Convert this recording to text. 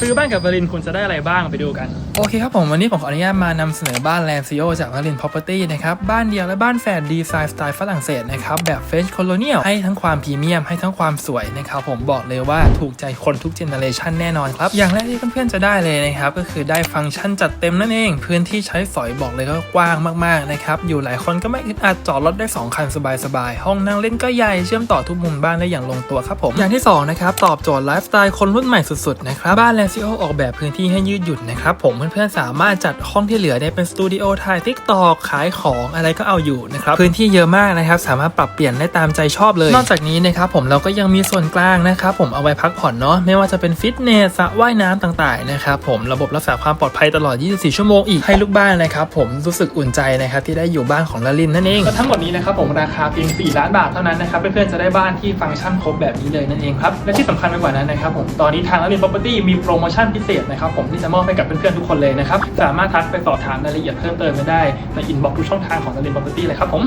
ซื้อบ้านกับวลินคุณจะได้อะไรบ้างไปดูกัน โอเคครับผมวันนี้ผมขออนุญาตมานำเสนอบ้านแลนซิโอจากวารินพ Property นะครับ บ้านเดียวและบ้านแฝดดีไซน์สไตล์ฝรั่งเศสนะครับ แบบเฟ c โคโลเนียลให้ทั้งความพรีเมียมให้ทั้งความสวยนะครับผมบอกเลยว่าถูกใจคนทุกเจเนอเรชันแน่นอนครับ อย่างแรกที่เพื่อนๆจะได้เลยนะครับ ก็คือได้ฟังก์ชันจัดเต็มนั่นเอง พื้นที่ใช้สอยบอกเลยก็กว้างมากๆนะครับอยู่หลายคนก็ไม่อึดอัดจอดรถได้สองคันสบายๆห้องนั่งเล่นก็ใหญ่เชื่อมต่อทุกมุมบ้านได้อย่างลงตัวครับผมอย่างที่สองนะครับตอบโจทย์ไลฟ์สไตล์คนรุ่นใหม่สุดๆนะครับบ้านแลนซิโอออกแบบพื้นที่ให้ยืดหยุ่นนะครับ ผมเพื่อนๆสามารถจัดห้องที่เหลือได้เป็นสตูดิโอถ่ายทิกตอกขายของอะไรก็เอาอยู่นะครับ พื้นที่เยอะมากนะครับ สามารถปรับเปลี่ยนได้ตามใจชอบเลย นอกจากนี้นะครับผมเราก็ยังมีส่วนกลางนะครับผมเอาไว้พักผ่อนเนาะไม่ว่าจะเป็นฟิตเนสสระว่ายน้ำต่างๆนะครับผมระบบรักษาความปลอดภัยตลอด 24 ชั่วโมงอีกให้ลูกบ้านนะครับผมรู้สึกอุ่นใจนะครับที่ได้อยู่บ้านของลลินนั่นเองก็ทั้งหมดนี้นะครับผมราคาเพียง 4 ล้านบาทเท่านั้นนะครับเพื่อนๆจะได้บ้านที่ฟังก์ชันครบแบบนี้เลยนั่นเองครับและที่สำคัญไปกว่านั้นนะครับผมตอนนี้ทางร้าน Property มีโปรโมชั่นพิเศษนะครับผมที่จะมอบให้กับเพื่อนๆทุกคนเลยนะครับสามารถทักไปสอบถามรายละเอียดเพิ่มเติมได้ในอินบ็อกซ์ทุกช่องทางของร้ารินบอมตี้เลยครับผม